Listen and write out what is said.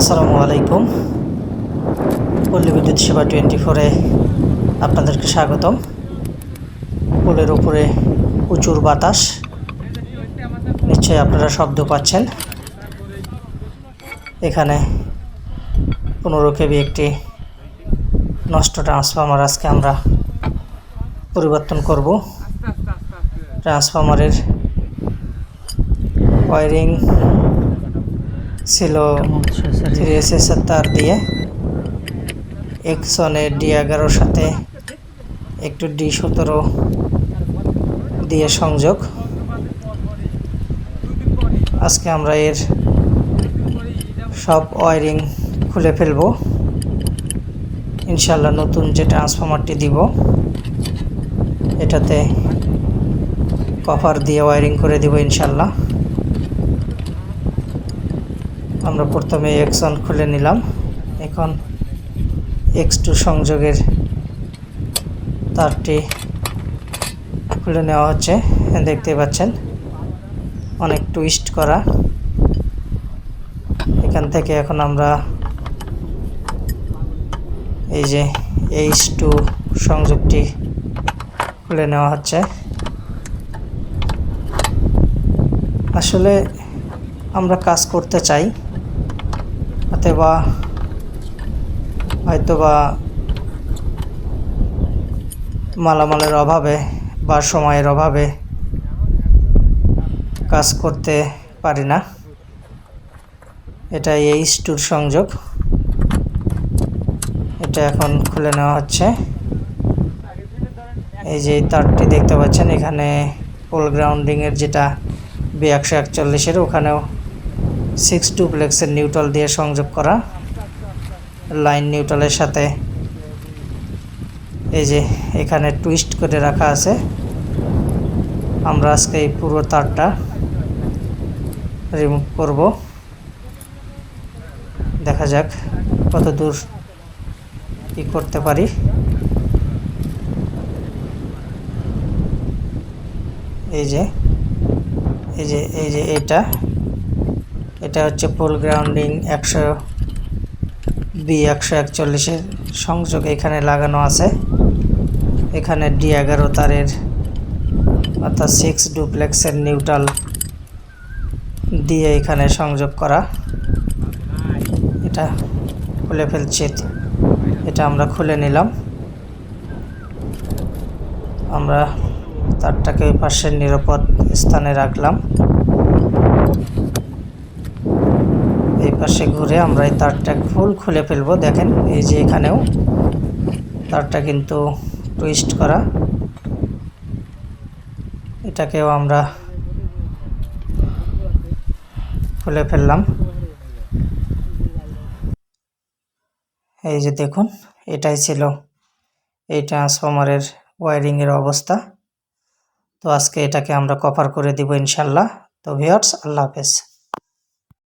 আসসালামু আলাইকুম। পল্লী বিদ্যুৎ সেবা টোয়েন্টি ফোরে আপনাদেরকে স্বাগতম। পোলের উপরে প্রচুর বাতাস। নিশ্চয়ই আপনারা শব্দ পাচ্ছেন। এখানে পনেরো কেবি একটি নষ্ট ট্রান্সফর্মার আজকে আমরা পরিবর্তন করব। ট্রান্সফর্মারের ওয়ারিং ছিল থ্রি এস তার দিয়ে এক্সনের ডি এগারোর সাথে একটু ডি সতেরো দিয়ে সংযোগ। আজকে আমরা এর সব ওয়ারিং খুলে ফেলব। ইনশাল্লাহ নতুন যে ট্রান্সফর্মারটি দিব, এটাতে কভার দিয়ে ওয়ারিং করে দিব ইনশাল্লাহ আমরা প্রথমে এক্স অন খুলে নিলাম। এখন এক্স টু সংযোগের তারটি খুলে নেওয়া হচ্ছে। দেখতে পাচ্ছেন, অনেক টুইস্ট করা। এখান থেকে এখন আমরা এই যে এইচ টু সংযোগটি খুলে নেওয়া হচ্ছে। আসলে আমরা কাজ করতে চাই। অথবা হয়তোবা মালামালের অভাবে বা সময়ের অভাবে কাজ করতে পারি না। এটা এই টুর সংযোগ। এটা এখন খুলে নেওয়া হচ্ছে। এই যে তারটি দেখতে পাচ্ছেন, এখানে পোল গ্রাউন্ডিংয়ের যেটা বি একশো একচল্লিশের, ওখানেও সিক্স ডুপ্লেক্সের নিউট্রাল দিয়ে সংযোগ করা। লাইন নিউট্রালের সাথে এই যে এখানে টুইস্ট করে রাখা আছে। আমরা আজকে এই পুরো তারটা রিমুভ করব। দেখা যাক কত দূর কী করতে পারি। এই যে এই যে এই যে এটা এটা হচ্ছে পোল গ্রাউন্ডিং একশো বি একশো একচল্লিশের সংযোগ এখানে লাগানো আছে। এখানে ডি এগারো তারের অর্থাৎ সিক্স ডুপ্লেক্সের নিউট্রাল দিয়ে এখানে সংযোগ করা। এটা খুলে ফেলছি। এটা আমরা খুলে নিলাম। আমরা তারটাকে পাশের নিরাপদ স্থানে রাখলাম। এই পাশে ঘুরে আমরা এই তারটা ফুল খুলে ফেলব, দেখেন, এই যে এখানেও। তারটা কিন্তু টুইস্ট করা। এটাকেও আমরা খুলে ফেললাম। এই যে দেখুন, এটাই ছিল এই ট্রান্সফরমারের ওয়ারিংয়ের অবস্থা। তো আজকে এটাকে আমরা কভার করে দিব ইনশাল্লাহ। তো ভিওর্স আল্লাহ হাফেজ।